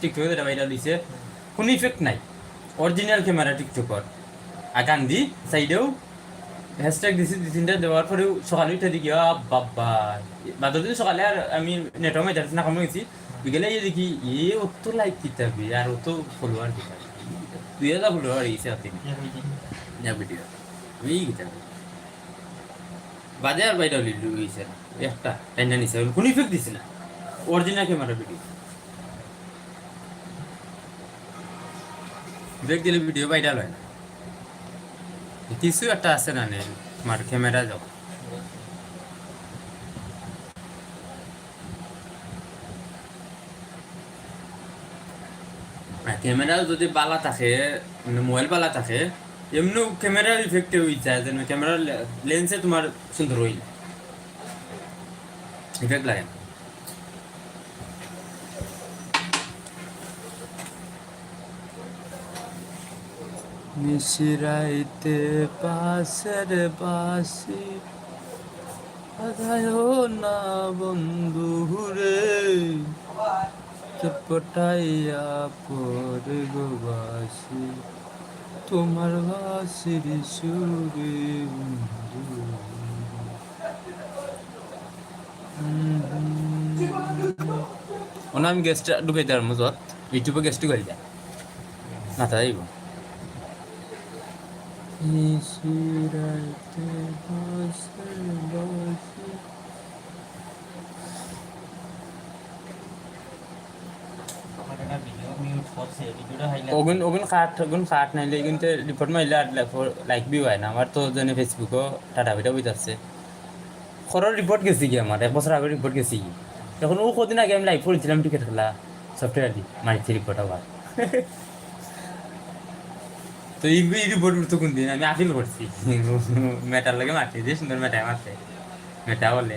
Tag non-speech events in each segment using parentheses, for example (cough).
টিকটকে যেটা ভাইরাল দিছে, কোনো ইফেক্ট নাই। অরিজিনাল ক্যামেরা টিকটকর আর গান্ধী সাইডেও হ্যাশট্যাগ দিছি দুই তিনটা দেওয়ার পরেও সকালে উঠে দেখি বাবা বাদর দিন সকালে আর আমি নেটও যাচ্ছি না কমে গেছি বিকেলে গিয়ে দেখি, এ, অত লাইক কিতাবি আর অত ফলোয়ার কিতাবি দুই হাজার ফলোয়ার গেছে না ভিডিও আমি কিতাবি বাজে আর বাইরে গেছে একটা টেন্ডা নিছে কোনো ইফেক্ট দিছে না। Original camera video break video viral হয় না। কিছু একটা আছে না তোমার ক্যামেরা যাও ক্যামেরা যদি বালা থাকে মানে মোবাইল বালা থাকে এমনি ক্যামেরার ইফেক্টে হয়ে যায় যেন ক্যামেরার লেন্সে তোমার সুন্দর হইল। ইফেক্ট লাগে না। মিশরাইতে পাশের বাসি আদায় না বন্ধু রে পটাইয়া পরে গো বাসি তোমার বাসির সুরে বন্ধু। ওনা আমি গেস্ট ঢুকাই দেওয়ার মজত ইউটিউবে গেস্ট ঢুকাই যায় না, তাই নিশিরাইতে বসে বসে ওগুন ওগুন কাট ওগুন কাট নাইলে কিন্তু রিপোর্ট মাইলে আর লাইক বি হয় না আমার তো জানে ফেসবুকও টাটা বিটা বই যাচ্ছে খরর রিপোর্ট গেছি কি আমার এক বছর আগে রিপোর্ট গেছি কি তখন ও কদিন আগে আমি লাইভ করেছিলাম টিকিট খেলা সফটওয়্যার দি মারিছি রিপোর্ট আবার তো এই রিপোর্ট তো কোন দিন? আমি আপিল করছি। (laughs) মেটার লাগে মাঠে যে সুন্দর মেটায় মারছে মেটা বলে।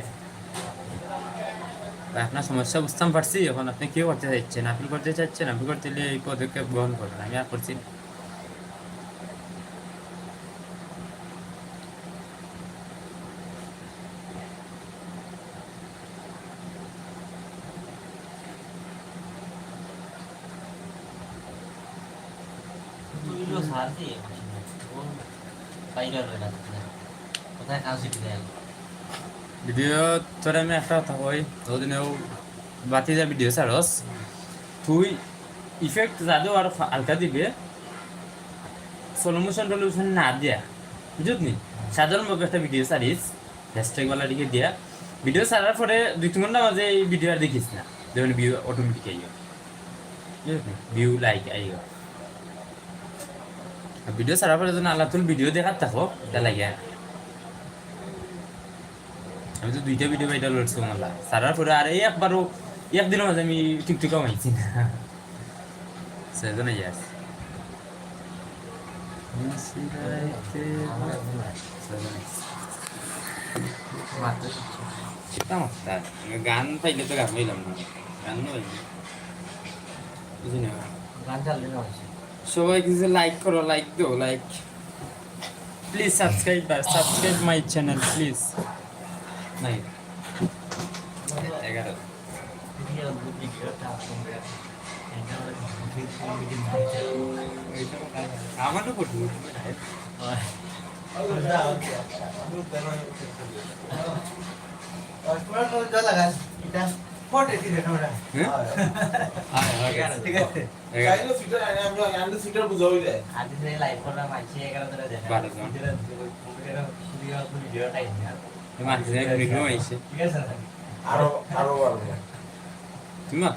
আপনার সমস্যা বুঝতাম পারছি, এখন আপনি কি করতে চাইছেন? আপিল করতে চাইছেন, আপিল করতে গেলে এই পদক্ষেপ গ্রহণ করেন। আমি আর করছি না। কোথায় কাজ শিখতে দেয় ভিডিও তোর আমি একটা কথা কই বাতি যা ভিডিও তুই ইফেক্ট যাদু আর হালকা দিবে না দিয়া একটা ভিডিও দিকে দিয়া ভিডিও ছাড়ার পরে দুই তিন ঘণ্টা মাঝে এই ভিডিও আর দেখিস না, যেমন ভিউ অটোমেটিক আইও ভিউ লাইক ভিডিও ছাড়ার পরে যখন আল্লাহ তুল ভিডিও দেখার থাকো এটা লাগে। আর। আমি তো দুইটা ভিডিও ভাইরাল করছি মালা সারার পরে আর এই একবারও একদিনের মাঝে আমি টিকটক মাইছি না। সেজন্য ইয়াস গান পাইলে তো গান পাইলাম না গান পাইলাম বুঝি না গান হয়েছে সবাই কিছু লাইক করো লাইক দাও like please subscribe subscribe my channel please নাই এগারো আমারও করব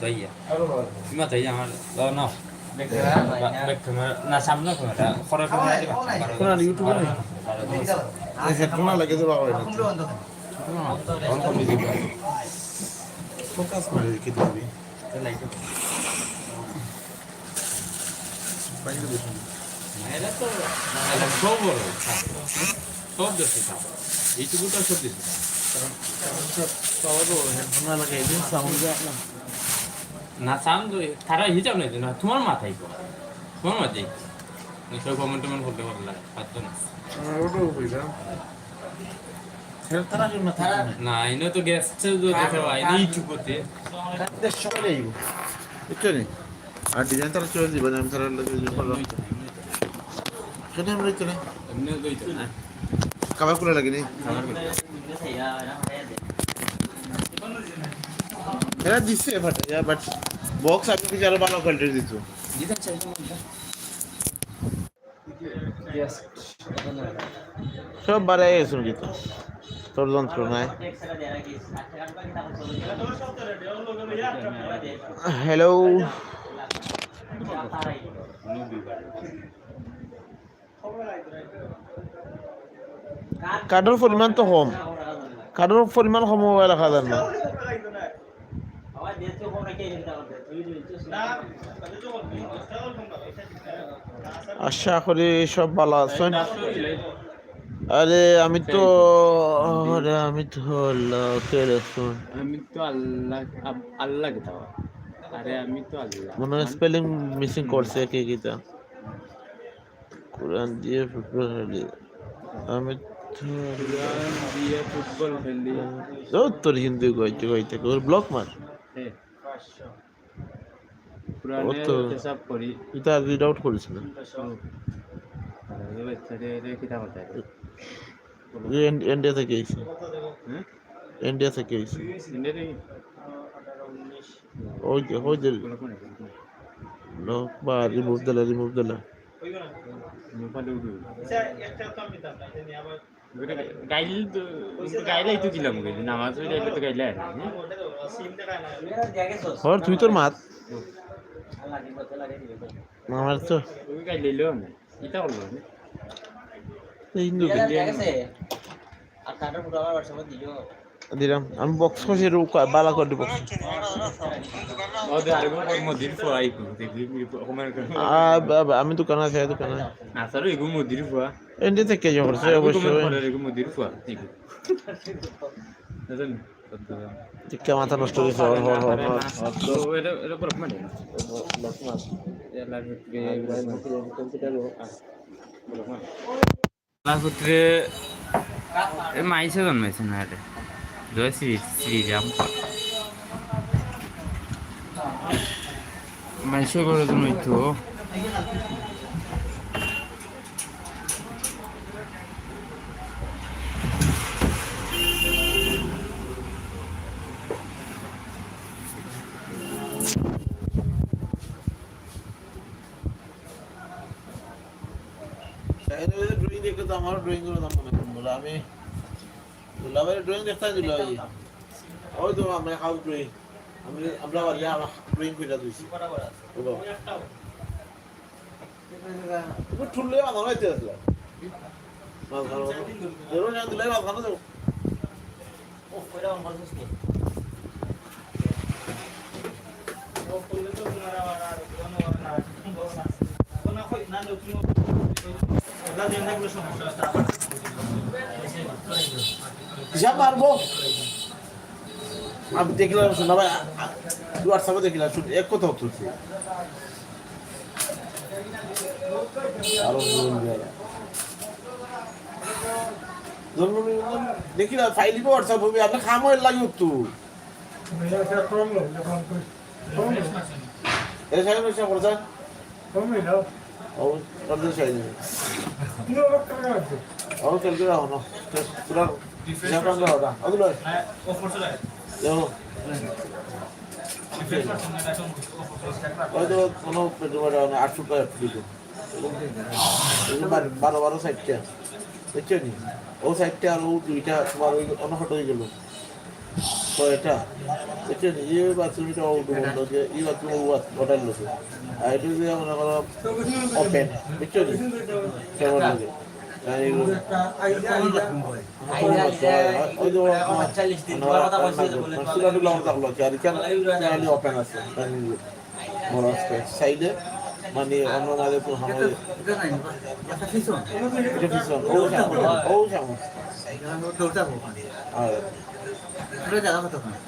আইয়া। আমার দাও না? না সামনে ক্যামেরা খরা ক্যামেরা ইউটিউবে নাই এই হেডফোন লাগে তো বাবা এটা অন করে দিবি। ফোকাস করে কি দিবি। বাইরে বসুন এটা তো সব বড় সব দেশে এইটুকুটা সব দেশে সাউন্ড। না সাউন্ড তারা হিসাব নাই না তোমার মাথায় তো তোমার মাথায় সব কমেন্ট টমেন্ট করতে পারলা পারতো না। ওটাও কইলাম তারা কেন না। এনে তো দেখো আর ডিজাইন তারা চলে দিবেন আমি তারা লাগে যে করলাম। কেন আমরা চলে এমনি না? কাবার করে লাগেনি এরা দিচ্ছে ফাটা বাট বক্স আরও ভালো কোয়ালিটির দিত সব বাড়াই গেছে কিন্তু হ্যালো কাঠের পরিমাণ তো কম। কাঠের পরিমাণ কম হওয়া রাখা যায় না আশা করি সব ভালো আছেন। আরে আমি তো আরে আমি তো আল্লাহ কে রাখুন আমি তো আল্লাহ আল্লাহ কে দাও আরে আমি তো আল্লাহ। মনে স্পেলিং মিসিং করছে কে কিতা কোরআন দিয়ে ফুটবল খেলি। আমি তো কুরআন দিয়ে ফুটবল খেলি। ও তোর হিন্দু কইতে কইতে ওর ব্লক মার। কুরআনে তো- হিসাব করি। এটা রিড আউট করিস না। ইন্ডিয়া থেকে হ্যাঁ ইন্ডিয়া থেকে ইন্ডিয়াতে ওই যে ওই যে লোক বা রিমুভ দিলা রিমুভ দিলা গাইল তো গাইলাই তো কিলাম গেলি নামাজ হইলে তো গাইলে হর তুই তোর মাত আমার তো না এই হিন্দু দিলাম আমি বক্স কষে বালা করে দিব আমি দোকানে আছি দোকানে ইন্ডিয়া থেকে যে করছে অবশ্যই টিকা মাথা নষ্ট হয়েছে হর হর হর হর তো মাইসে জন্মেছে না এটা জয় শ্রী শ্রীরাম মাইছে করে জন্মাইতো ড্রয়িং দেখে তো আমার ড্রয়িং করে দাম মনে করব আমি দুলাভাইয়ের ড্রয়িং দেখতে দিল ওই তো আমরা হাউস ড্রয়িং আমি আমরা বাড়ি আমার ড্রয়িং করে দিয়েছি বলো ঠুললে বাঁধানো হইতে আসলে মাছ খানো ধরো না, দিলে মাছ খানো হিসাব মারবো আমি দেখলাম শোনা ভাই হোয়াটসঅ্যাপে দেখলাম শুধু এক কথা তুলছি দেখি না ফাইলিব হোয়াটসঅ্যাপ হবে আপনি খাম লাগি তো এই সাহেব এসে করছেন ও করতে চাই না। ও কালকে রাখো না পুরা জাপান রাখো না ওগুলো দেখো হয়তো কোনো আটশো টাকা দিত বারো বারো সাইডটা বুঝছ নি? ও সাইডটা আর ও দুইটা তোমার ওই অন্য ফটো হয়ে গেল। তো এটা বুঝছ নি এই বাথরুমটা বন্ধ যে এই বাথরুম ও হোটেল লোকে আর এটা যে মনে করো ওপেন বুঝছ নি? কেমন লাগে সাইডে মানে অন্য মাঝে তো আমাদের ও সামনে ও সামনে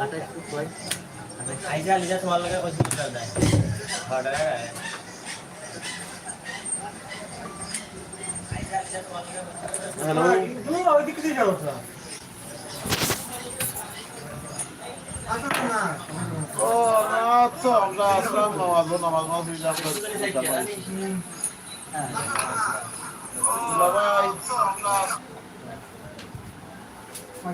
আর আইজা লিজা তোমার লগে কইছি কি যায় অর্ডার হ্যালো ও না তো আমরা আসলাম নামাজ নামাজ নামাজ হয়ে আমরা তার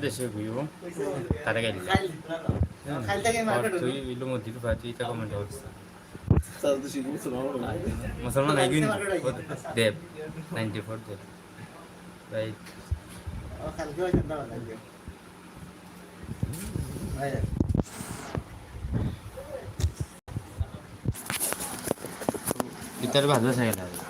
দেশে গুইব তারা গেল খালি থেকে মার্কেট তুই ইলু মধ্যে পাতি তা কমেন্ট করছিস মুসলমান নাই দেব নাইনটি ফোর দেব রাইট খালি থেকে চিন্তা করলাম ভিতরে ভালো থাকে